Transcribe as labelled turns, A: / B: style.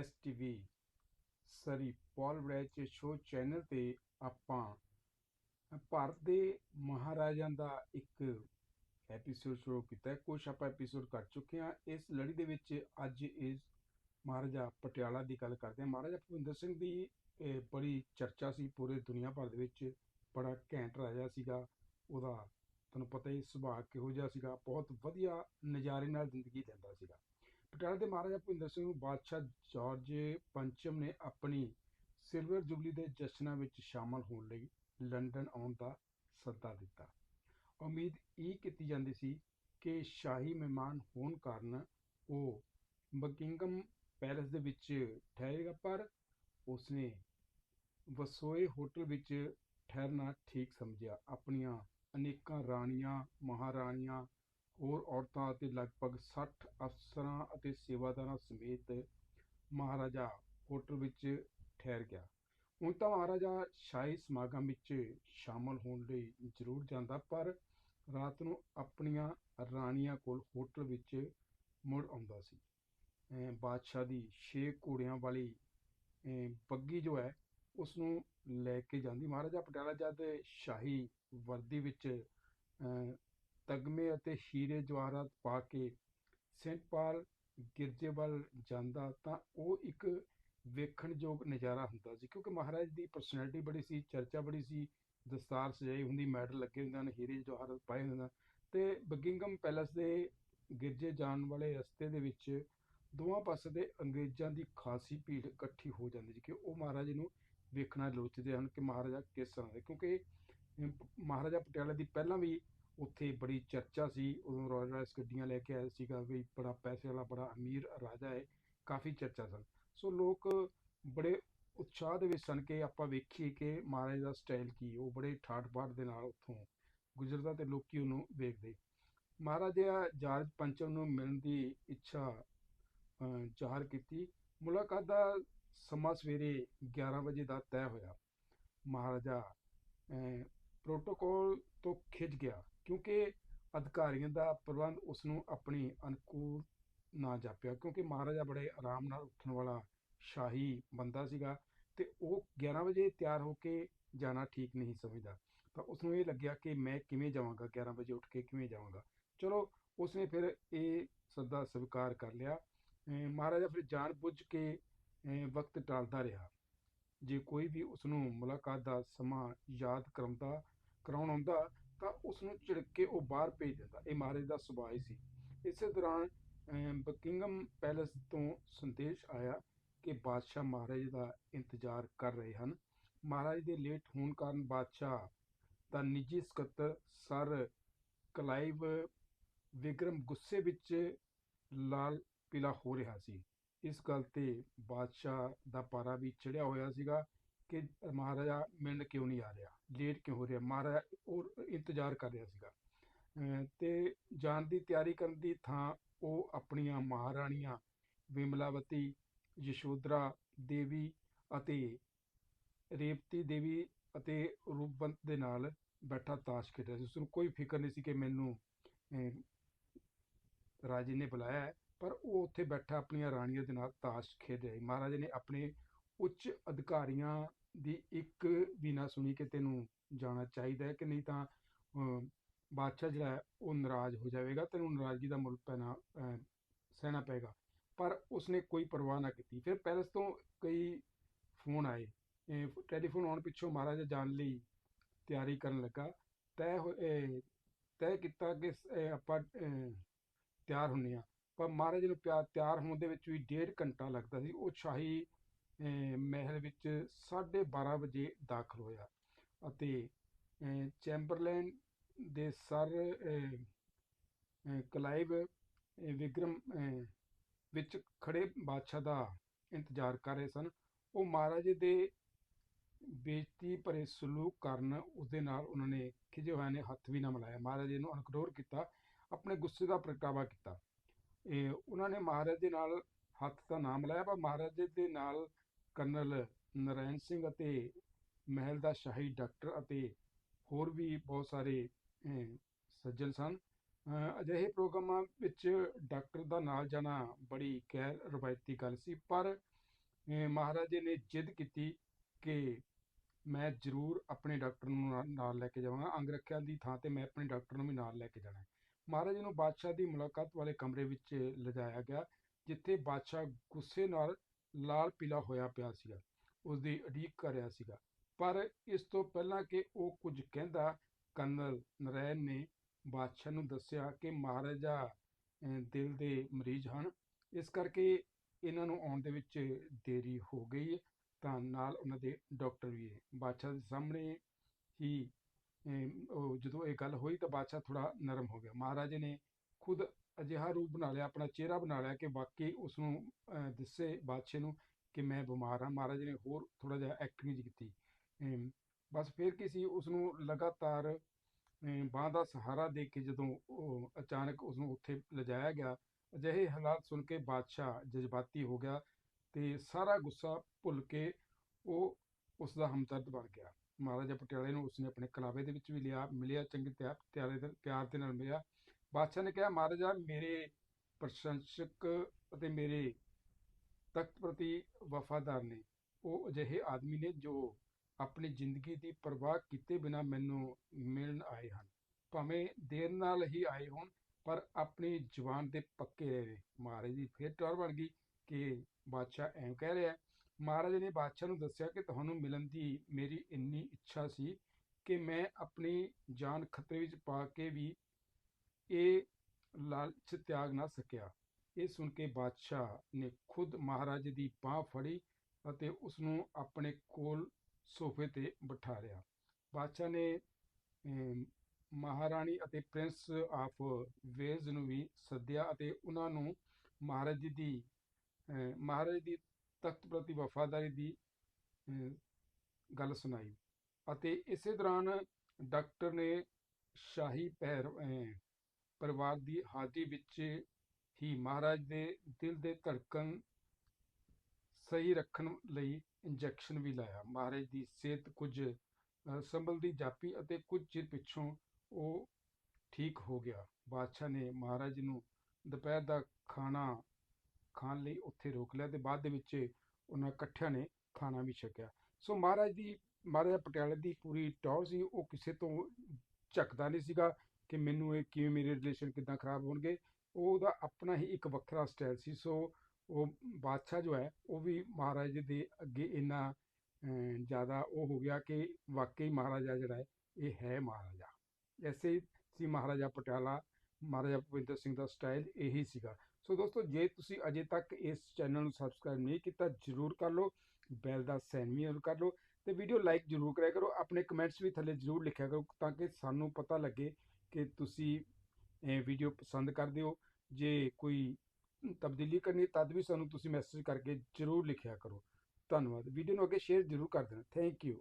A: STV Surrey Paul Brach show channel ਤੇ ਆਪਾਂ ਭਾਰਤ ਦੇ ਮਹਾਰਾਜਾਂ ਦਾ ਇੱਕ ਐਪੀਸੋਡ ਸ਼ੁਰੂ ਕੀਤਾ ਹੈ। ਕੁਝ ਆਪਾਂ ਐਪੀਸੋਡ ਕਰ ਚੁੱਕੇ ਹਾਂ। ਇਸ ਲੜੀ ਦੇ ਵਿੱਚ ਅੱਜ ਇਸ ਮਹਾਰਾਜਾ ਪਟਿਆਲਾ ਦੀ ਗੱਲ ਕਰਦੇ ਹਾਂ। ਮਹਾਰਾਜਾ ਭੁਪਿੰਦਰ ਸਿੰਘ ਦੀ ਬੜੀ ਚਰਚਾ ਸੀ ਪੂਰੇ ਦੁਨੀਆ ਭਰ ਦੇ ਵਿੱਚ। ਬੜਾ ਘੈਂਟ ਰਾਜਾ ਸੀਗਾ। ਉਹਦਾ ਤੁਹਾਨੂੰ ਪਤਾ ਹੀ ਸੁਭਾਅ ਕਿਹੋ ਜਿਹਾ ਸੀਗਾ। ਬਹੁਤ ਵਧੀਆ ਨਜ਼ਾਰੇ ਨਾਲ ਜ਼ਿੰਦਗੀ ਦਿੰਦਾ ਸੀਗਾ। ਪਟਿਆਲਾ ਦੇ ਮਹਾਰਾਜਾ ਭੁਪਿੰਦਰ ਸਿੰਘ ਨੂੰ ਬਾਦਸ਼ਾਹ ਜਾਰਜ ਪੰਚਮ ਨੇ ਆਪਣੀ ਸਿਲਵਰ ਜੁਬਲੀ ਦੇ ਜਸ਼ਨਾਂ ਵਿੱਚ ਸ਼ਾਮਲ ਹੋਣ ਲਈ ਲੰਡਨ ਆਉਣ ਦਾ ਸੱਦਾ ਦਿੱਤਾ। ਉਮੀਦ ਇਹ ਕੀਤੀ ਜਾਂਦੀ ਸੀ ਕਿ ਸ਼ਾਹੀ ਮਹਿਮਾਨ ਹੋਣ ਕਾਰਨ ਉਹ ਬਕਿੰਗਮ ਪੈਲੇਸ ਦੇ ਵਿੱਚ ਠਹਿਰੇਗਾ, ਪਰ ਉਸਨੇ ਵਸੋਏ ਹੋਟਲ ਵਿੱਚ ਠਹਿਰਨਾ ਠੀਕ ਸਮਝਿਆ। ਆਪਣੀਆਂ ਅਨੇਕਾਂ ਰਾਣੀਆਂ, ਮਹਾਰਾਣੀਆਂ ਹੋਰ ਔਰਤਾਂ ਅਤੇ ਲਗਭਗ 60 ਅਫਸਰਾਂ ਅਤੇ ਸੇਵਾਦਾਰਾਂ ਸਮੇਤ ਮਹਾਰਾਜਾ ਹੋਟਲ ਵਿੱਚ ਠਹਿਰ ਗਿਆ। ਹੁਣ ਤਾਂ ਮਹਾਰਾਜਾ ਸ਼ਾਹੀ ਸਮਾਗਮ ਵਿੱਚ ਸ਼ਾਮਲ ਹੋਣ ਲਈ ਜ਼ਰੂਰ ਜਾਂਦਾ, ਪਰ ਰਾਤ ਨੂੰ ਆਪਣੀਆਂ ਰਾਣੀਆਂ ਕੋਲ ਹੋਟਲ ਵਿੱਚ ਮੁੜ ਆਉਂਦਾ ਸੀ। ਅਮ ਬਾਦਸ਼ਾਹ ਦੀ ਛੇ ਘੋੜਿਆਂ ਵਾਲੀ ਅਮ ਬੱਗੀ ਜੋ ਹੈ ਉਸ ਨੂੰ ਲੈ ਕੇ ਜਾਂਦੀ। ਮਹਾਰਾਜਾ ਪਟਿਆਲਾ ਜਦ ਸ਼ਾਹੀ ਵਰਦੀ ਵਿੱਚ ਅਮ ਤਗਮੇ ਅਤੇ ਹੀਰੇ ਜਵਾਹਰਾਤ ਪਾ ਕੇ ਸੇਂਟ ਪਾਲ ਗਿਰਜੇ ਵੱਲ ਜਾਂਦਾ ਤਾਂ ਉਹ ਇੱਕ ਵੇਖਣਯੋਗ ਨਜ਼ਾਰਾ ਹੁੰਦਾ ਸੀ, ਕਿਉਂਕਿ ਮਹਾਰਾਜ ਦੀ ਪਰਸਨੈਲਿਟੀ ਬੜੀ ਸੀ, ਚਰਚਾ ਬੜੀ ਸੀ, ਦਸਤਾਰ ਸਜਾਈ ਹੁੰਦੀ, ਮੈਡਲ ਲੱਗੇ ਹੁੰਦੇ ਹਨ ਹੀਰੇ ਜਵਾਹਰਾਤ ਪਾਏ ਹੁੰਦੇ ਹਨ ਤੇ ਬਕਿੰਗਮ ਪੈਲੇਸ ਦੇ ਗਿਰਜੇ ਜਾਣ ਵਾਲੇ ਰਸਤੇ ਦੇ ਵਿੱਚ ਦੋਵਾਂ ਪਾਸੇ ਦੇ ਅੰਗਰੇਜ਼ਾਂ ਦੀ ਖਾਸੀ ਭੀੜ ਇਕੱਠੀ ਹੋ ਜਾਂਦੀ ਸੀ ਕਿ ਉਹ ਮਹਾਰਾਜ ਨੂੰ ਵੇਖਣਾ ਲੋਚਦੇ ਹਨ ਕਿ ਮਹਾਰਾਜਾ ਕਿਸ ਤਰ੍ਹਾਂ ਦੇ, ਕਿਉਂਕਿ ਮਹਾਰਾਜਾ ਪਟਿਆਲਾ ਦੀ ਪਹਿਲਾਂ ਵੀ ਉੱਥੇ ਬੜੀ ਚਰਚਾ ਸੀ। ਉਦੋਂ ਰਾਇਲ ਰਾਇਸ ਗੱਡੀਆਂ ਲੈ ਕੇ ਆਇਆ ਸੀਗਾ ਵੀ ਬੜਾ ਪੈਸੇ ਵਾਲਾ, ਬੜਾ ਅਮੀਰ ਰਾਜਾ ਹੈ, ਕਾਫੀ ਚਰਚਾ ਸਨ। ਸੋ ਲੋਕ ਬੜੇ ਉਤਸ਼ਾਹ ਦੇ ਵਿੱਚ ਸਨ ਕਿ ਆਪਾਂ ਵੇਖੀਏ ਕਿ ਮਹਾਰਾਜ ਦਾ ਸਟਾਈਲ ਕੀ, ਉਹ ਬੜੇ ਠਾਠ ਬਾਠ ਦੇ ਨਾਲ ਉੱਥੋਂ ਗੁਜ਼ਰਦਾ ਤੇ ਲੋਕੀ ਉਹਨੂੰ ਵੇਖਦੇ। ਮਹਾਰਾਜਾ ਜਾਰਜ ਪੰਚਮ ਨੂੰ ਮਿਲਣ ਦੀ ਇੱਛਾ ਜ਼ਾਹਰ ਕੀਤੀ। ਮੁਲਾਕਾਤ ਦਾ ਸਮਾਂ ਸਵੇਰੇ 11 ਵਜੇ ਦਾ ਤੈਅ ਹੋਇਆ। ਮਹਾਰਾਜਾ ਪ੍ਰੋਟੋਕੋਲ ਤੋਂ ਖਿੱਚ ਗਿਆ। ਕਿਉਂਕਿ ਅਧਿਕਾਰੀਆਂ ਦਾ ਪ੍ਰਬੰਧ ਉਸ ਨੂੰ ਆਪਣੀ ਅਨੁਕੂਲ ਨਾ ਜਾਪਿਆ। ਕਿਉਂਕਿ ਮਹਾਰਾਜਾ ਬੜੇ ਆਰਾਮ ਨਾਲ ਉੱਠਣ ਵਾਲਾ ਸ਼ਾਹੀ ਬੰਦਾ ਸੀਗਾ ਤੇ ਉਹ 11 ਵਜੇ ਤਿਆਰ ਹੋ ਕੇ ਜਾਣਾ ਠੀਕ ਨਹੀਂ ਸਮਝਦਾ। ਤਾਂ ਉਸ ਨੂੰ ਇਹ ਲੱਗਿਆ ਕਿ ਮੈਂ ਕਿਵੇਂ ਜਾਵਾਂਗਾ? 11 ਵਜੇ ਉੱਠ ਕੇ ਕਿਵੇਂ ਜਾਵਾਂਗਾ? ਚਲੋ, ਉਸਨੇ ਫਿਰ ਇਹ ਸੱਦਾ ਸਵੀਕਾਰ ਕਰ ਲਿਆ। ਮਹਾਰਾਜਾ ਫਿਰ ਜਾਣ ਬੁੱਝ ਕੇ ਵਕਤ ਟਾਲਦਾ ਰਿਹਾ। ਜੇ ਕੋਈ ਵੀ ਉਸ ਨੂੰ ਮੁਲਾਕਾਤ ਦਾ ਸਮਾਂ ਯਾਦ ਕਰਾਉਂਦਾ, ਕਰਾਉਣ ਆਉਂਦਾ ਤਾਂ ਉਸ ਨੂੰ ਝਿੜਕ ਕੇ ਉਹ ਬਾਹਰ ਭੇਜ ਦਿੰਦਾ। ਇਹ ਮਹਾਰਾਜ ਦਾ ਸੁਭਾਅ ਸੀ। ਇਸੇ ਦੌਰਾਨ ਬਕਿੰਗਮ ਪੈਲੇਸ ਤੋਂ ਸੰਦੇਸ਼ ਆਇਆ ਕਿ ਬਾਦਸ਼ਾਹ ਮਹਾਰਾਜ ਦਾ ਇੰਤਜ਼ਾਰ ਕਰ ਰਹੇ ਹਨ। ਮਹਾਰਾਜ ਦੇ ਲੇਟ ਹੋਣ ਕਾਰਨ ਬਾਦਸ਼ਾਹ ਦਾ ਨਿੱਜੀ ਸਕੱਤਰ ਸਰ ਕਲਾਈਵ ਵਿਕਰਮ ਗੁੱਸੇ ਵਿੱਚ ਲਾਲ ਪੀਲਾ ਹੋ ਰਿਹਾ ਸੀ। ਇਸ ਗੱਲ ਤੇ ਬਾਦਸ਼ਾਹ ਦਾ ਪਾਰਾ ਵੀ ਚੜਿਆ ਹੋਇਆ ਸੀਗਾ। ਕਿ ਮਹਾਰਾਜਾ ਮਿਲਣ ਕਿਉਂ ਨਹੀਂ ਆ ਰਿਹਾ? ਲੇਟ ਕਿਉਂ ਹੋ ਰਿਹਾ? ਮਹਾਰਾਜਾ ਉਹ ਇੰਤਜ਼ਾਰ ਕਰ ਰਿਹਾ ਸੀਗਾ। ਤੇ ਜਾਣ ਦੀ ਤਿਆਰੀ ਕਰਨ ਦੀ ਥਾਂ ਉਹ ਆਪਣੀਆਂ ਮਹਾਰਾਣੀਆਂ ਵਿਮਲਾਵਤੀ ਯਸ਼ੋਦਰਾ ਦੇਵੀ ਅਤੇ ਰੇਵਤੀ ਦੇਵੀ ਅਤੇ ਰੂਪਵੰਤ ਦੇ ਨਾਲ ਬੈਠਾ ਤਾਸ਼ ਖੇਡ ਰਿਹਾ ਸੀ। ਉਸ ਨੂੰ ਕੋਈ ਫਿਕਰ ਨਹੀਂ ਸੀ ਕਿ ਮੈਨੂੰ ਅਮ, ਰਾਜੇ ਨੇ ਬੁਲਾਇਆ ਹੈ ਪਰ ਉਹ ਉੱਥੇ ਬੈਠਾ ਆਪਣੀਆਂ ਰਾਣੀਆਂ ਦੇ ਨਾਲ ਤਾਸ਼ ਖੇਡ ਰਿਹਾ ਸੀ। ਮਹਾਰਾਜਾ ਨੇ ਆਪਣੇ ਉੱਚ ਅਧਿਕਾਰੀਆਂ ਦੀ ਇੱਕ ਵੀ ਨਾ ਸੁਣੀ ਕਿ ਤੈਨੂੰ ਜਾਣਾ ਚਾਹੀਦਾ ਹੈ ਕਿ ਨਹੀਂ ਤਾਂ ਬਾਦਸ਼ਾਹ ਜਿਹੜਾ ਹੈ ਉਹ ਨਾਰਾਜ਼ ਹੋ ਜਾਵੇਗਾ, ਤੈਨੂੰ ਨਾਰਾਜ਼ਗੀ ਦਾ ਮੁੱਲ ਪੈਣਾ ਸਹਿਣਾ ਪਏਗਾ। ਪਰ ਉਸਨੇ ਕੋਈ ਪਰਵਾਹ ਨਾ ਕੀਤੀ। ਫਿਰ ਪੈਲਸ ਤੋਂ ਕਈ ਫੋਨ ਆਏ। ਟੈਲੀਫੋਨ ਆਉਣ ਪਿੱਛੋਂ ਮਹਾਰਾਜਾ ਜਾਣ ਲਈ ਤਿਆਰੀ ਕਰਨ ਲੱਗਾ। ਤੈਅ ਹੋ- ਤੈਅ ਕੀਤਾ ਕਿ ਆਪਾਂ ਤਿਆਰ ਹੁੰਨੇ ਆ। ਪਰ ਮਹਾਰਾਜ ਨੂੰ ਪਿਆ, ਤਿਆਰ ਹੋਣ ਦੇ ਵਿੱਚ ਵੀ ਡੇਢ ਘੰਟਾ ਲੱਗਦਾ ਸੀ। ਉਹ ਸ਼ਾਹੀ ਮਹਿਲ ਵਿੱਚ 12:30 ਵਜੇ ਦਾਖਲ ਹੋਇਆ ਅਤੇ ਅਹ, ਦੇ ਸਰ ਕਲਾਈਵ ਅਹ, ਵਿਕਰਮ ਵਿੱਚ ਖੜੇ ਬਾਦਸ਼ਾਹ ਦਾ ਇੰਤਜ਼ਾਰ ਕਰ ਰਹੇ ਸਨ। ਉਹ ਮਹਾਰਾਜੇ ਦੇ ਬੇਇੱਜ਼ਤੀ ਭਰੇ ਸਲੂਕ ਕਾਰਨ ਉਸਦੇ ਨਾਲ ਉਹਨਾਂ ਨੇ ਖਿਜੇ ਹੋਇਆ ਨੇ ਹੱਥ ਵੀ ਨਾ ਮਿਲਾਇਆ। ਮਹਾਰਾਜੇ ਨੂੰ ਇਗਨੋਰ ਕੀਤਾ ਆਪਣੇ ਗੁੱਸੇ ਦਾ ਪ੍ਰਗਟਾਵਾ ਕੀਤਾ। ਇਹ ਉਹਨਾਂ ਨੇ ਮਹਾਰਾਜ ਦੇ ਨਾਲ ਹੱਥ ਤਾਂ ਨਾ ਮਿਲਾਇਆ ਪਰ ਮਹਾਰਾਜੇ ਦੇ ਨਾਲ ਕਰਨਲ ਨਰੈਣ ਸਿੰਘ ਅਤੇ ਮਹਿਲ ਦਾ ਸ਼ਾਹੀ ਡਾਕਟਰ ਅਤੇ ਹੋਰ ਵੀ ਬਹੁਤ ਸਾਰੇ ਸੱਜਣ ਸਨ। ਅਜਿਹੇ ਪ੍ਰੋਗਰਾਮਾਂ ਵਿੱਚ ਡਾਕਟਰ ਦਾ ਨਾਲ ਜਾਣਾ ਬੜੀ ਗੈਰ ਰਵਾਇਤੀ ਗੱਲ ਸੀ, ਪਰ ਮਹਾਰਾਜੇ ਨੇ ਜਿੱਦ ਕੀਤੀ ਕਿ ਮੈਂ ਜ਼ਰੂਰ ਆਪਣੇ ਡਾਕਟਰ ਨੂੰ ਨਾਲ- ਨਾਲ ਲੈ ਕੇ ਜਾਵਾਂਗਾ। ਅੰਗ ਰੱਖਿਆ ਦੀ ਥਾਂ ਤੇ ਮੈਂ ਆਪਣੇ ਡਾਕਟਰ ਨੂੰ ਵੀ ਨਾਲ ਲੈ ਕੇ ਜਾਣਾ ਮਹਾਰਾਜੇ ਨੂੰ ਬਾਦਸ਼ਾਹ ਦੀ ਮੁਲਾਕਾਤ ਵਾਲੇ ਕਮਰੇ ਵਿੱਚ ਲਿਜਾਇਆ ਗਿਆ, ਜਿੱਥੇ ਬਾਦਸ਼ਾਹ ਗੁੱਸੇ ਨਾਲ ਲਾਲ ਪੀਲਾ ਹੋਇਆ ਪਿਆ ਸੀਗਾ ਉਸ ਦੀ ਉਡੀਕ ਕਰ ਰਿਹਾ ਸੀਗਾ। ਪਰ ਇਸ ਤੋਂ ਪਹਿਲਾਂ ਕਿ ਉਹ ਕੁਝ ਕਹਿੰਦਾ, ਕਰਨਲ ਨਰੈਣ ਨੇ ਬਾਦਸ਼ਾਹ ਨੂੰ ਦੱਸਿਆ ਕਿ ਮਹਾਰਾਜਾ ਦਿਲ ਦੇ ਮਰੀਜ਼ ਹਨ। ਇਸ ਕਰਕੇ ਇਹਨਾਂ ਨੂੰ ਆਉਣ ਦੇ ਵਿੱਚ ਦੇਰੀ ਹੋ ਗਈ ਹੈ। ਤਾਂ ਨਾਲ ਉਹਨਾਂ ਦੇ ਡਾਕਟਰ ਵੀ ਹੈ। ਬਾਦਸ਼ਾਹ ਦੇ ਸਾਹਮਣੇ ਹੀ ਉਹ ਜਦੋਂ ਇਹ ਗੱਲ ਹੋਈ ਤਾਂ ਬਾਦਸ਼ਾਹ ਥੋੜਾ ਨਰਮ ਹੋ ਗਿਆ। ਮਹਾਰਾਜੇ ਨੇ ਖੁਦ ਅਜਿਹਾ ਰੂਪ ਬਣਾ ਲਿਆ ਆਪਣਾ ਚਿਹਰਾ ਬਣਾ ਲਿਆ ਕਿ ਵਾਕਈ ਉਸ ਨੂੰ ਅਹ, ਦਿਸੇ ਬਾਦਸ਼ਾਹ ਨੂੰ ਕਿ ਮੈਂ ਬਿਮਾਰ ਹਾਂ। ਮਹਾਰਾਜੇ ਨੇ ਹੋਰ ਥੋੜਾ ਜਿਹਾ ਐਕਟਿੰਗ ਜਿਹੀ ਕੀਤੀ। ਅਮ, ਬਸ ਫਿਰ ਕੀ ਸੀ ਉਸ ਨੂੰ ਲਗਾਤਾਰ ਬਾਂਹ ਦਾ ਸਹਾਰਾ ਦੇ ਕੇ ਜਦੋਂ ਉਹ ਅਚਾਨਕ ਉਸ ਨੂੰ ਉੱਥੇ ਲਿਜਾਇਆ ਗਿਆ ਅਜਿਹੇ ਹਾਲਾਤ ਸੁਣ ਕੇ ਬਾਦਸ਼ਾਹ ਜਜ਼ਬਾਤੀ ਹੋ ਗਿਆ ਤੇ ਸਾਰਾ ਗੁੱਸਾ ਭੁੱਲ ਕੇ ਉਹ ਉਸ ਦਾ ਹਮਦਰਦ ਬਣ ਗਿਆ। ਮਹਾਰਾਜਾ ਪਟਿਆਲੇ ਨੂੰ ਉਸਨੇ ਆਪਣੇ ਕਲਾਵੇ ਦੇ ਵਿੱਚ ਵੀ ਲਿਆ ਮਿਲਿਆ ਚੰਗੇ ਤਿਆ- ਪਿਆਰੇ ਦੇ ਪਿਆਰ ਦੇ ਨਾਲ ਮਿਲਿਆ। ਬਾਦਸ਼ਾਹ ਨੇ ਕਿਹਾ, ਮਹਾਰਾਜਾ, ਮੇਰੇ ਪ੍ਰਸ਼ੰਸਕ ਅਤੇ ਮੇਰੇ ਤਖਤ ਪ੍ਰਤੀ ਵਫਾਦਾਰ ਨੇ ਉਹ ਅਜਿਹੇ ਆਦਮੀ ਨੇ ਜੋ ਆਪਣੀ ਜ਼ਿੰਦਗੀ ਦੀ ਪਰਵਾਹ ਕੀਤੇ ਬਿਨਾ ਮੈਨੂੰ ਮਿਲਣ ਆਏ ਹਨ ਭਾਵੇਂ ਦੇਰ ਨਾਲ ਹੀ ਆਏ ਹੋਣ, ਪਰ ਆਪਣੀ ਜ਼ੁਬਾਨ ਦੇ ਪੱਕੇ ਰਹੇ ਨੇ ਮਹਾਰਾਜ ਦੀ ਫਿਰ ਟੌਰ ਬਣ ਗਈ ਕਿ ਬਾਦਸ਼ਾਹ ਐਂ ਕਹਿ ਰਿਹਾ ਹੈ। ਮਹਾਰਾਜ ਨੇ ਬਾਦਸ਼ਾਹ ਨੂੰ ਦੱਸਿਆ ਕਿ ਤੁਹਾਨੂੰ ਮਿਲਣ ਦੀ ਮੇਰੀ ਇੰਨੀ ਇੱਛਾ ਸੀ ਕਿ ਮੈਂ ਆਪਣੀ ਜਾਨ ਖਤਰੇ ਵਿੱਚ ਪਾ ਕੇ ਵੀ ਇਹ ਲਾਲਚ ਤਿਆਗ ਨਾ ਸਕਿਆ। ਇਹ ਸੁਣ ਕੇ ਬਾਦਸ਼ਾਹ ਨੇ ਖੁਦ ਮਹਾਰਾਜ ਦੀ ਬਾਹ ਫੜੀ ਅਤੇ ਉਸ ਨੂੰ ਆਪਣੇ ਕੋਲ ਸੋਫੇ ਤੇ ਬਿਠਾ ਲਿਆ ਬਾਦਸ਼ਾਹ ਨੇ ਮਹਾਰਾਣੀ ਅਤੇ ਪ੍ਰਿੰਸ ਆਫ ਵੇਲਜ਼ ਨੂੰ ਵੀ ਸੱਦਿਆ ਅਤੇ ਉਹਨਾਂ ਨੂੰ ਮਹਾਰਾਜ ਦੀ ਅਹ, ਮਹਾਰਾਜ ਦੀ ਤਖਤ ਪ੍ਰਤੀ ਵਫਾਦਾਰੀ ਦੀ ਗੱਲ ਸੁਣਾਈ। ਅਤੇ ਇਸੇ ਦੌਰਾਨ ਡਾਕਟਰ ਨੇ ਸ਼ਾਹੀ ਪੈਰ ਅਹ, ਪਰਿਵਾਰ ਦੀ ਹਾਜ਼ਰੀ ਵਿੱਚ ਹੀ ਮਹਾਰਾਜ ਦੇ ਦਿਲ ਦੇ ਧੜਕਣ ਸਹੀ ਰੱਖਣ ਲਈ ਇੰਜੈਕਸ਼ਨ ਵੀ ਲਾਇਆ। ਮਹਾਰਾਜ ਦੀ ਸਿਹਤ ਕੁਝ ਅਹ, ਸੰਭਲਦੀ ਜਾਪੀ ਅਤੇ ਕੁਝ ਚਿਰ ਪਿੱਛੋਂ ਉਹ ਠੀਕ ਹੋ ਗਿਆ। ਬਾਦਸ਼ਾਹ ਨੇ ਮਹਾਰਾਜ ਨੂੰ ਦੁਪਹਿਰ ਦਾ ਖਾਣਾ ਖਾਣ ਲਈ ਉੱਥੇ ਰੋਕ ਲਿਆ ਤੇ ਬਾਅਦ ਦੇ ਵਿੱਚ ਉਹਨਾਂ ਇਕੱਠਿਆਂ ਨੇ ਖਾਣਾ ਵੀ ਛਕਿਆ। ਸੋ ਮਹਾਰਾਜ ਦੀ ਮਹਾਰਾਜਾ ਪਟਿਆਲੇ ਦੀ ਪੂਰੀ ਟੌਰ ਸੀ ਉਹ ਕਿਸੇ ਤੋਂ ਝਕਦਾ ਨਹੀਂ ਸੀਗਾ। ਕਿ ਮੈਨੂੰ ਇਹ ਕਿਵੇਂ ਮੇਰੇ ਰਿਲੇਸ਼ਨ ਕਿਦਾਂ ਖਰਾਬ ਹੋਣਗੇ, ਉਹਦਾ ਆਪਣਾ ਹੀ ਇੱਕ ਵੱਖਰਾ ਸਟਾਈਲ ਸੀ। ਸੋ ਉਹ ਬਾਦਸ਼ਾਹ ਜੋ ਹੈ, ਉਹ ਵੀ ਮਹਾਰਾਜ ਦੇ ਅੱਗੇ ਇੰਨਾ ਜ਼ਿਆਦਾ ਉਹ ਹੋ ਗਿਆ ਕਿ ਵਾਕਈ ਮਹਾਰਾਜਾ ਜਿਹੜਾ ਹੈ, ਇਹ ਹੈ ਮਹਾਰਾਜਾ। ਐਸੇ ਸੀ ਮਹਾਰਾਜਾ ਪਟਿਆਲਾ, ਮਹਾਰਾਜਾ ਭੁਪਿੰਦਰ ਸਿੰਘ ਦਾ ਸਟਾਈਲ ਇਹੀ ਸੀਗਾ। ਸੋ ਦੋਸਤੋ, ਜੇ ਤੁਸੀਂ ਅਜੇ ਤੱਕ ਇਸ ਚੈਨਲ ਨੂੰ ਸਬਸਕ੍ਰਾਈਬ ਨਹੀਂ ਕੀਤਾ, ਜਰੂਰ ਕਰ ਲਓ ਬੈਲ ਦਾ ਸਾਈਨ ਵੀ ਜ਼ਰੂਰ ਕਰ ਲਓ ਤੇ ਵੀਡੀਓ ਲਾਈਕ ਜਰੂਰ ਕਰਿਆ ਕਰੋ, ਆਪਣੇ ਕਮੈਂਟਸ ਵੀ ਥੱਲੇ ਜਰੂਰ ਲਿਖਿਆ ਕਰੋ ਤਾਂ ਕਿ ਸਾਨੂੰ ਪਤਾ ਲੱਗੇ ਕਿ ਤੁਸੀਂ ਇਹ ਵੀਡੀਓ ਪਸੰਦ ਕਰਦੇ ਹੋ, ਜੇ ਕੋਈ ਤਬਦੀਲੀ ਕਰਨੀ ਤਦ ਵੀ ਸਾਨੂੰ ਤੁਸੀਂ ਮੈਸੇਜ ਕਰਕੇ ਜਰੂਰ ਲਿਖਿਆ ਕਰੋ। ਧੰਨਵਾਦ। ਵੀਡੀਓ ਨੂੰ ਅੱਗੇ ਸ਼ੇਅਰ ਜਰੂਰ ਕਰ ਦੇਣਾ। Thank you